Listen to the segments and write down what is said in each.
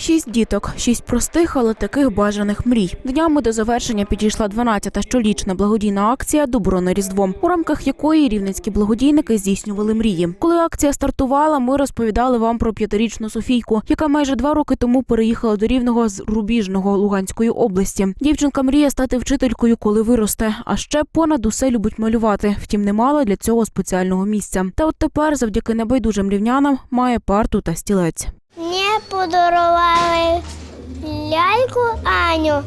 Шість діток, шість простих, але таких бажаних мрій. Днями до завершення підійшла 12-та щорічна благодійна акція Добро на Різдво, у рамках якої рівненські благодійники здійснювали мрії. Коли акція стартувала, ми розповідали вам про п'ятирічну Софійку, яка майже два роки тому переїхала до Рівного з Рубіжного Луганської області. Дівчинка мріє стати вчителькою, коли виросте. А ще понад усе любить малювати. Втім, не мала для цього спеціального місця. Та от тепер, завдяки небайдужим рівнянам, має парту та стілець. Подарували ляльку Аню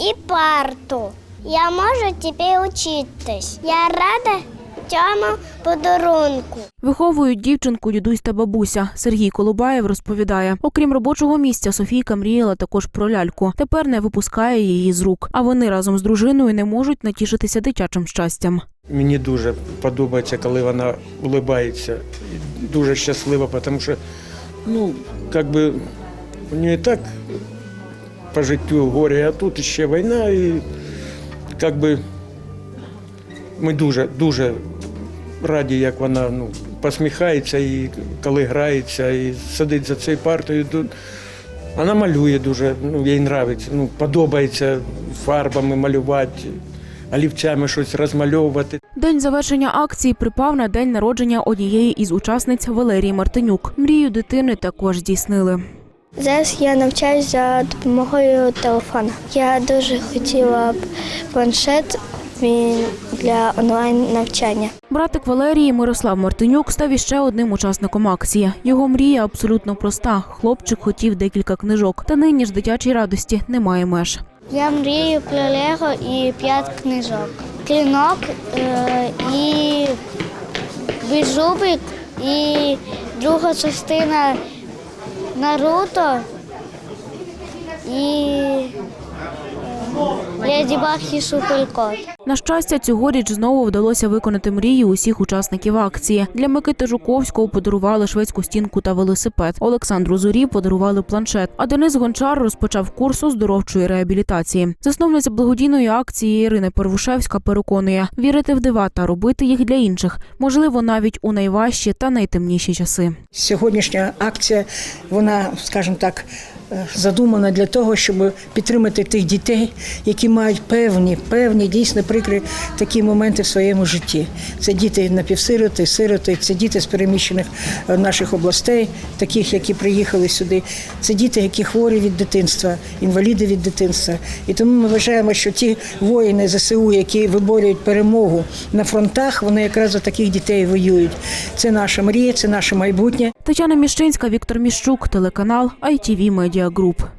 і парту. Я можу тепер учитись. Я рада цьому подарунку. Виховують дівчинку дідусь та бабуся. Сергій Колубаєв розповідає: окрім робочого місця, Софійка мріяла також про ляльку. Тепер не випускає її з рук. А вони разом з дружиною не можуть натішитися дитячим щастям. Мені дуже подобається, коли вона улибається. Дуже щаслива, тому що ну, как би, у неї і так по життю горе, а тут ще війна, і как би, ми дуже, дуже раді, як вона ну, посміхається, і коли грається, і сидить за цією партою. Вона малює дуже, ну, їй подобається, ну, подобається фарбами малювати, олівцями щось розмальовувати. День завершення акції припав на день народження однієї із учасниць Валерії Мартинюк. Мрію дитини також здійснили. Зараз я навчаюся за допомогою телефона. Я дуже хотіла б планшет він для онлайн навчання. Братик Валерії Мирослав Мартинюк став іще одним учасником акції. Його мрія абсолютно проста. Хлопчик хотів декілька книжок. Та нині ж дитячій радості немає меж. Я мрію про Лего і п'ять книжок. Клінок е, і біжубик, і друга частина Наруто і е, Леді Баг і Суперкот. На щастя, цьогоріч знову вдалося виконати мрії усіх учасників акції. Для Микити Жуковського подарували шведську стінку та велосипед. Олександру Зурі подарували планшет. А Денис Гончар розпочав курс оздоровчої реабілітації. Засновниця благодійної акції Ірина Первушевська переконує, вірити в дива та робити їх для інших можливо навіть у найважчі та найтемніші часи. Сьогоднішня акція, вона, скажімо так, е, задумана для того, щоб підтримати тих дітей, які мають певні, певні дійсно прикрі такі моменти в своєму житті. Це діти напівсироти, сироти, це діти з переміщених е, наших областей, таких, які приїхали сюди. Це діти, які хворі від дитинства, інваліди від дитинства. І тому ми вважаємо, що ті воїни ЗСУ, які виборюють перемогу на фронтах, вони якраз за таких дітей воюють. Це наша мрія, це наше майбутнє. Тетяна Міщинська, Віктор Міщук, телеканал ITV Media Group.